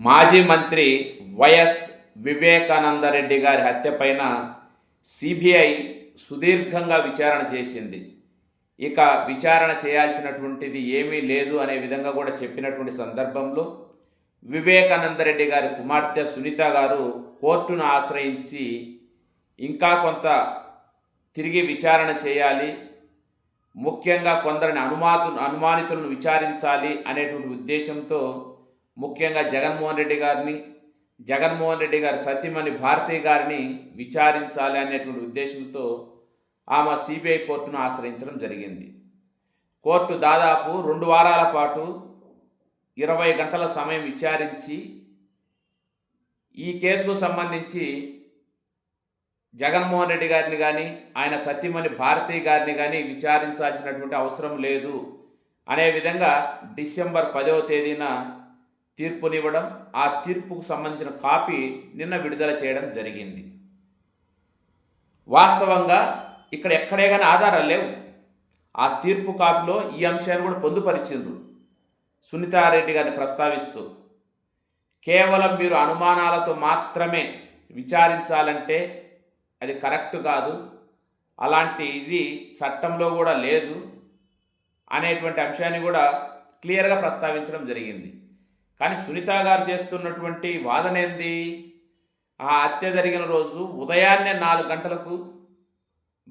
మాజీ మంత్రి వైఎస్ వివేకానందరెడ్డి గారి హత్యపైన సిబిఐ సుదీర్ఘంగా విచారణ చేసింది. ఇక విచారణ చేయాల్సినటువంటిది ఏమీ లేదు అనే విధంగా కూడా చెప్పినటువంటి సందర్భంలో వివేకానందరెడ్డి గారి కుమార్తె సునీత గారు కోర్టును ఆశ్రయించి ఇంకా కొంత తిరిగి విచారణ చేయాలి ముఖ్యంగా కొందరిని అనుమాతు అనుమానితులను విచారించాలి అనేటువంటి ఉద్దేశంతో ముఖ్యంగా జగన్మోహన్ రెడ్డి గారిని జగన్మోహన్ రెడ్డి గారి సతీమణి భారతి గారిని విచారించాలి అనేటువంటి ఉద్దేశంతో ఆమె సిబిఐ కోర్టును ఆశ్రయించడం జరిగింది. కోర్టు దాదాపు రెండు వారాల పాటు ఇరవై గంటల సమయం విచారించి ఈ కేసుకు సంబంధించి జగన్మోహన్ రెడ్డి గారిని కానీ ఆయన సత్యమణి భారతి గారిని కానీ విచారించాల్సినటువంటి అవసరం లేదు. అనే విధంగా డిసెంబర్ పదవ తేదీన తీర్పునివ్వడం ఆ తీర్పుకు సంబంధించిన కాపీ నిన్న విడుదల చేయడం జరిగింది. వాస్తవంగా ఇక్కడ ఎక్కడే కానీ ఆధారాలు లేవు. ఆ తీర్పు కాపీలో ఈ అంశాన్ని కూడా పొందుపరిచిండ్రు. సునీతారెడ్డి గారిని ప్రస్తావిస్తూ కేవలం మీరు అనుమానాలతో మాత్రమే విచారించాలంటే అది కరెక్ట్ కాదు అలాంటి ఇది చట్టంలో కూడా లేదు అనేటువంటి అంశాన్ని కూడా క్లియర్గా ప్రస్తావించడం జరిగింది. కానీ సునీత గారు చేస్తున్నటువంటి వాదన ఏంది? ఆ హత్య జరిగిన రోజు ఉదయాన్నే నాలుగు గంటలకు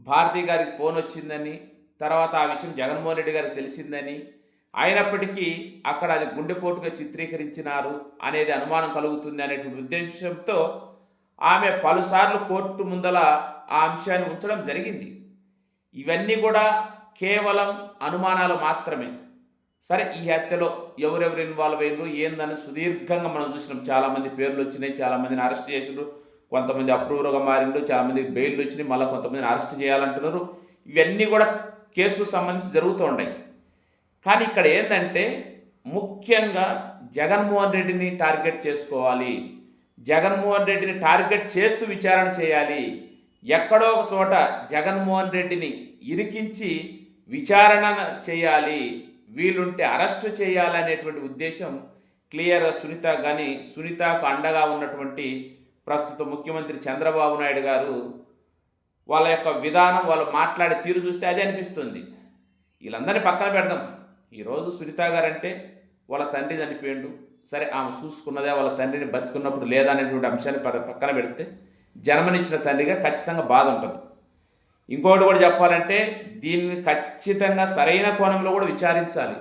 భారతి గారికి ఫోన్ వచ్చిందని తర్వాత ఆ విషయం జగన్మోహన్ రెడ్డి గారికి తెలిసిందని అయినప్పటికీ అక్కడ అది గుండెపోటుగా చిత్రీకరించినారు అనేది అనుమానం కలుగుతుంది అనేటువంటి ఉద్దేశంతో ఆమె పలుసార్లు కోర్టు ముందల ఆ అంశాన్ని ఉంచడం జరిగింది. ఇవన్నీ కూడా కేవలం అనుమానాలు మాత్రమే. సరే ఈ హత్యలో ఎవరెవరు ఇన్వాల్వ్ అయ్యారు ఏందని సుదీర్ఘంగా మనం చూసినాం. చాలామంది పేర్లు వచ్చినాయి చాలామందిని అరెస్ట్ చేసినారు కొంతమంది అప్రూవర్గా మారిండు చాలామంది బెయిల్ వచ్చినాయి మళ్ళీ కొంతమందిని అరెస్ట్ చేయాలంటున్నారు. ఇవన్నీ కూడా కేసుకు సంబంధించి జరుగుతూ ఉన్నాయి. కానీ ఇక్కడ ఏంటంటే ముఖ్యంగా జగన్మోహన్ రెడ్డిని టార్గెట్ చేసుకోవాలి. జగన్మోహన్ రెడ్డిని టార్గెట్ చేస్తూ విచారణ చేయాలి. ఎక్కడో ఒక చోట జగన్మోహన్ రెడ్డిని ఇరికించి విచారణ చేయాలి. వీలుంటే అరెస్ట్ చేయాలనేటువంటి ఉద్దేశం క్లియర్ సునీత కానీ సునీతకు అండగా ఉన్నటువంటి ప్రస్తుత ముఖ్యమంత్రి చంద్రబాబు నాయుడు గారు వాళ్ళ యొక్క విధానం వాళ్ళు మాట్లాడే తీరు చూస్తే అదే అనిపిస్తుంది. వీళ్ళందరినీ పక్కన పెడదాం. ఈరోజు సునీత గారంటే వాళ్ళ తండ్రి చనిపోయిండు. సరే ఆమె చూసుకున్నదే వాళ్ళ తండ్రిని బతుకున్నప్పుడు లేదా అనేటువంటి అంశాన్ని పక్కన పెడితే జన్మనిచ్చిన తండ్రిగా ఖచ్చితంగా బాధ ఉంటుంది. ఇంకోటి కూడా చెప్పాలంటే దీన్ని ఖచ్చితంగా సరైన కోణంలో కూడా విచారించాలి.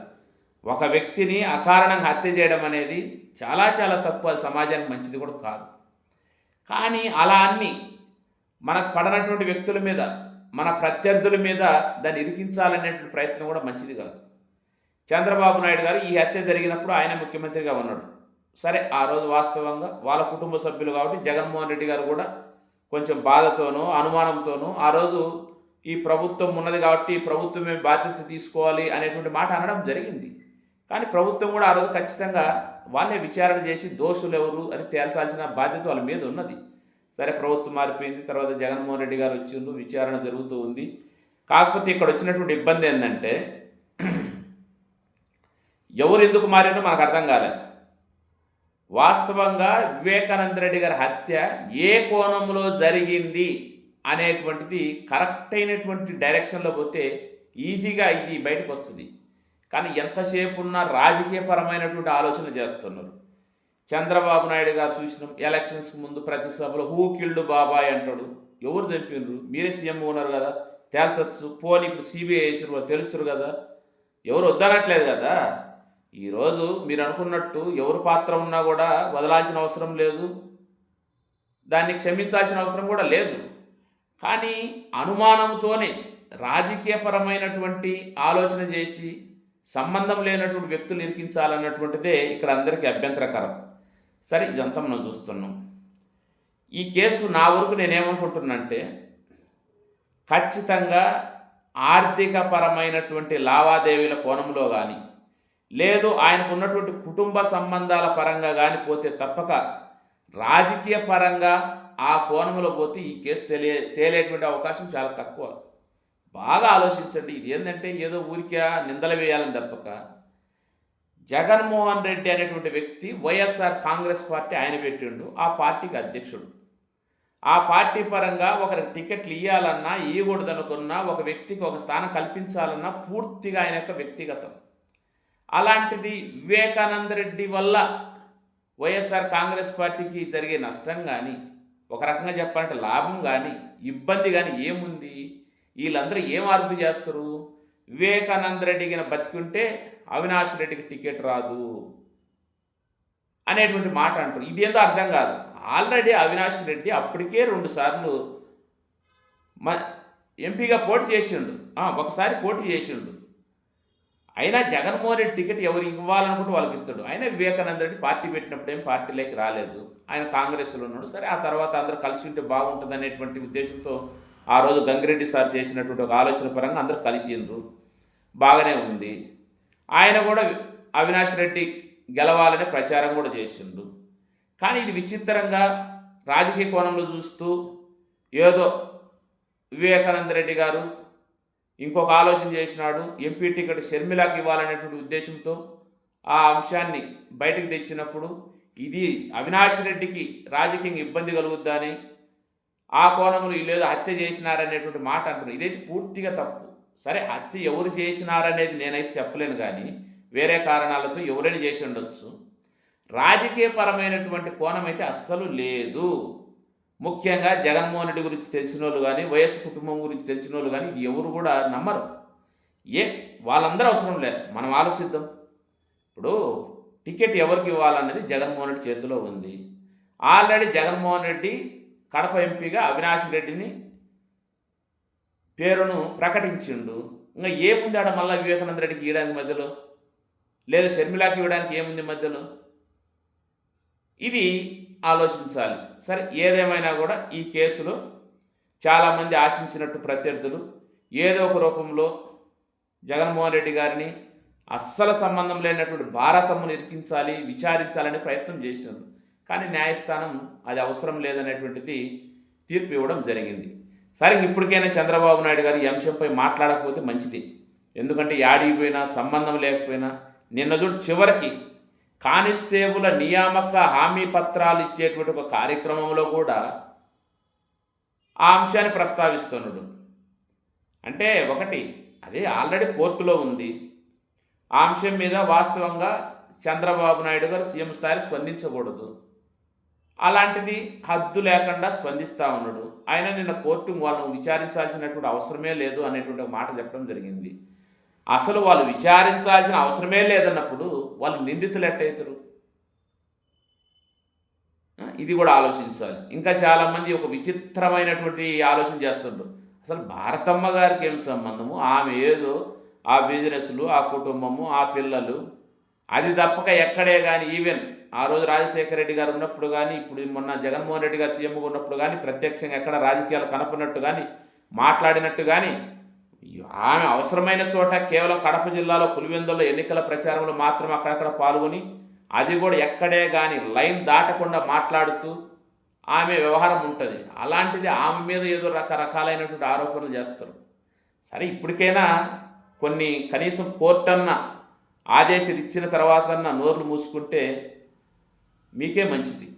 ఒక వ్యక్తిని అకారణంగా హత్య చేయడం అనేది చాలా చాలా తప్పు అది సమాజానికి మంచిది కూడా కాదు. కానీ అలా అన్ని మనకు పడనటువంటి వ్యక్తుల మీద మన ప్రత్యర్థుల మీద దాన్ని ఇరికించాలనేటువంటి ప్రయత్నం కూడా మంచిది కాదు. చంద్రబాబు నాయుడు గారు ఈ హత్య జరిగినప్పుడు ఆయన ముఖ్యమంత్రిగా ఉన్నాడు. సరే ఆ రోజు వాస్తవంగా వాళ్ళ కుటుంబ సభ్యులు కాబట్టి జగన్మోహన్ రెడ్డి గారు కూడా కొంచెం బాధతోనూ అనుమానంతోనూ ఆ రోజు ఈ ప్రభుత్వం ఉన్నది కాబట్టి ప్రభుత్వమే బాధ్యత తీసుకోవాలి అనేటువంటి మాట అనడం జరిగింది. కానీ ప్రభుత్వం కూడా ఆ రోజు ఖచ్చితంగా వాళ్ళే విచారణ చేసి దోషులు ఎవరు అని తేల్చాల్సిన బాధ్యత వాళ్ళ మీద ఉన్నది. సరే ప్రభుత్వం మారిపోయింది. తర్వాత జగన్మోహన్ రెడ్డి గారు వచ్చిండ్రు. విచారణ జరుగుతూ ఉంది. కాకపోతే ఇక్కడ వచ్చినటువంటి ఇబ్బంది ఏంటంటే ఎవరు ఎందుకు మారిండో మనకు అర్థం కాలేదు. వాస్తవంగా వివేకానంద రెడ్డి గారి హత్య ఏ కోణంలో జరిగింది అనేటువంటిది కరెక్ట్ అయినటువంటి డైరెక్షన్లో పోతే ఈజీగా ఇది బయటకు వస్తుంది. కానీ ఎంతసేపు ఉన్నా రాజకీయపరమైనటువంటి ఆలోచన చేస్తున్నారు. చంద్రబాబు నాయుడు గారు చూసిన ఎలక్షన్స్ ముందు ప్రతి సభలో హూ కిల్డ్ బాబాయ్ అంటాడు. ఎవరు చంపినరు? మీరే సీఎం ఉన్నారు కదా. తేల్చచ్చు. పోనీ ఇప్పుడు సిబిఐ వేసారు వాళ్ళు తెలుసురు కదా. ఎవరు వద్దనట్లేదు కదా. ఈరోజు మీరు అనుకున్నట్టు ఎవరు పాత్ర ఉన్నా కూడా వదలాల్సిన అవసరం లేదు. దాన్ని క్షమించాల్సిన అవసరం కూడా లేదు. కానీ అనుమానంతోనే రాజకీయపరమైనటువంటి ఆలోచన చేసి సంబంధం లేనటువంటి వ్యక్తులు ఇరికించాలన్నటువంటిదే ఇక్కడ అందరికీ అభ్యంతరకరం. సరే ఇదంతా మనం చూస్తున్నాం. ఈ కేసు నా వరకు నేనేమనుకుంటున్నంటే ఖచ్చితంగా ఆర్థికపరమైనటువంటి లావాదేవీల కోణంలో కానీ లేదు ఆయనకు ఉన్నటువంటి కుటుంబ సంబంధాల పరంగా కానీ పోతే తప్పక రాజకీయ పరంగా ఆ కోణంలో పోతే ఈ కేసు తెలియ తేలేటువంటి అవకాశం చాలా తక్కువ. బాగా ఆలోచించండి. ఇది ఏంటంటే ఏదో ఊరికే నిందలు వేయాలని తప్పక. జగన్మోహన్ రెడ్డి అనేటువంటి వ్యక్తి వైఎస్ఆర్ కాంగ్రెస్ పార్టీ ఆయన పెట్టిండు ఆ పార్టీకి అధ్యక్షుడు. ఆ పార్టీ పరంగా ఒకరికి టికెట్లు ఇవ్వాలన్నా ఇవ్వకూడదనుకున్నా ఒక వ్యక్తికి ఒక స్థానం కల్పించాలన్నా పూర్తిగా ఆయన యొక్క వ్యక్తిగతం. అలాంటిది వివేకానంద రెడ్డి వల్ల వైఎస్ఆర్ కాంగ్రెస్ పార్టీకి జరిగే నష్టం కానీ ఒక రకంగా చెప్పాలంటే లాభం కానీ ఇబ్బంది కానీ ఏముంది? వీళ్ళందరూ ఏం ఆర్గ్యూ చేస్తారు? వివేకానంద రెడ్డి కింద బతికుంటే అవినాష్ రెడ్డికి టికెట్ రాదు అనేటువంటి మాట అంటారు. ఇది అర్థం కాదు. ఆల్రెడీ అవినాష్ రెడ్డి అప్పటికే రెండుసార్లు మ ఎంపీగా పోటీ చేసిండు. ఒకసారి పోటీ చేసిండు. అయినా జగన్మోహన్ రెడ్డి టికెట్ ఎవరు ఇవ్వాలనుకుంటే వాళ్ళకి ఇస్తాడు. అయినా వివేకానంద రెడ్డి పార్టీ పెట్టినప్పుడు ఏం పార్టీలోకి రాలేదు. ఆయన కాంగ్రెస్లో ఉన్నాడు. సరే ఆ తర్వాత అందరూ కలిసి ఉంటే బాగుంటుంది అనేటువంటి ఉద్దేశంతో ఆ రోజు గంగిరెడ్డి సార్ చేసినటువంటి ఒక ఆలోచన పరంగా అందరూ కలిసిండ్రు బాగానే ఉంది. ఆయన కూడా అవినాష్ రెడ్డి గెలవాలనే ప్రచారం కూడా చేసిండు. కానీ ఇది విచిత్రంగా రాజకీయ కోణంలో చూస్తూ ఏదో వివేకానంద రెడ్డి గారు ఇంకొక ఆలోచన చేసినాడు ఎంపీ టికెట్ షర్మిలాకి ఇవ్వాలనేటువంటి ఉద్దేశంతో ఆ అంశాన్ని బయటకు తెచ్చినప్పుడు ఇది అవినాష్ రెడ్డికి రాజకీయంగా ఇబ్బంది కలుగుద్దని ఆ కోణంలో వీళ్ళు హత్య చేసినారనేటువంటి మాట అంటారు ఇదైతే పూర్తిగా తప్పు. సరే హత్య ఎవరు చేసినారనేది నేనైతే చెప్పలేను కానీ వేరే కారణాలతో ఎవరైనా చేసి ఉండొచ్చు. రాజకీయపరమైనటువంటి కోణం అయితే అస్సలు లేదు. ముఖ్యంగా జగన్మోహన్ రెడ్డి గురించి తెలిసిన వాళ్ళు కానీ వైఎస్ కుటుంబం గురించి తెలిసిన వాళ్ళు కానీ ఇది ఎవరు కూడా నమ్మరు. ఏ వాళ్ళందరూ అవసరం లేదు మనం ఆలోచిద్దాం. ఇప్పుడు టికెట్ ఎవరికి ఇవ్వాలన్నది జగన్మోహన్ రెడ్డి చేతిలో ఉంది. ఆల్రెడీ జగన్మోహన్ రెడ్డి కడప ఎంపీగా అవినాష్ రెడ్డిని పేరును ప్రకటించిండు. ఇంకా ఏముంది ఆడ మళ్ళీ వివేకానంద రెడ్డికి ఇవ్వడానికి మధ్యలో? లేదా షర్మిలాకి ఇవ్వడానికి ఏముంది మధ్యలో? ఇది ఆలోచించాలి. సరే ఏదేమైనా కూడా ఈ కేసులో చాలామంది ఆశించినట్టు ప్రత్యర్థులు ఏదో ఒక రూపంలో జగన్మోహన్ రెడ్డి గారిని అస్సలు సంబంధం లేనటువంటి భారతమును ఇరికించాలి విచారించాలని ప్రయత్నం చేశారు. కానీ న్యాయస్థానం అది అవసరం లేదనేటువంటిది తీర్పు ఇవ్వడం జరిగింది. సరే ఇప్పటికైనా చంద్రబాబు నాయుడు గారు ఈ అంశంపై మాట్లాడకపోతే మంచిది. ఎందుకంటే యాడికి పోయినా సంబంధం లేకపోయినా నిన్న చూడు చివరికి కానిస్టేబుల్ నియామక హామీ పత్రాలు ఇచ్చేటువంటి ఒక కార్యక్రమంలో కూడా ఆ అంశాన్ని ప్రస్తావిస్తున్నాడు. అంటే ఒకటి అదే ఆల్రెడీ కోర్టులో ఉంది. ఆ అంశం మీద వాస్తవంగా చంద్రబాబు నాయుడు గారు సీఎం స్థాయి స్పందించకూడదు. అలాంటిది హద్దు లేకుండా స్పందిస్తూ ఉన్నాడు. ఆయన నిన్న కోర్టు వాళ్ళను విచారించాల్సినటువంటి అవసరమే లేదు అనేటువంటి మాట చెప్పడం జరిగింది. అసలు వాళ్ళు విచారించాల్సిన అవసరమే లేదన్నప్పుడు వాళ్ళు నిందితులు ఎట్టయితారు? ఇది కూడా ఆలోచించాలి. ఇంకా చాలామంది ఒక విచిత్రమైనటువంటి ఆలోచన చేస్తుంటారు అసలు భారతమ్మ గారికి ఏం సంబంధము? ఆమె ఏదో ఆ బిజినెస్లు ఆ కుటుంబము ఆ పిల్లలు అది తప్పక ఎక్కడే కానీ ఈవెన్ ఆ రోజు రాజశేఖర రెడ్డి గారు ఉన్నప్పుడు కానీ ఇప్పుడు మొన్న జగన్మోహన్ రెడ్డి గారు సీఎంగా ఉన్నప్పుడు కానీ ప్రత్యక్షంగా ఎక్కడ రాజకీయాలు కనపడినట్టు కానీ మాట్లాడినట్టు కానీ ఆమె అవసరమైన చోట కేవలం కడప జిల్లాలో పులివెందుల్లో ఎన్నికల ప్రచారంలో మాత్రం అక్కడక్కడ పాల్గొని అది కూడా ఎక్కడే కానీ లైన్ దాటకుండా మాట్లాడుతూ ఆమె వ్యవహారం ఉంటుంది. అలాంటిది ఆమె మీద ఏదో రకరకాలైనటువంటి ఆరోపణలు చేస్తారు. సరే ఇప్పటికైనా కొన్ని కనీసం కోర్టన్న ఆదేశాలు ఇచ్చిన తర్వాత నోర్లు మూసుకుంటే మీకే మంచిది.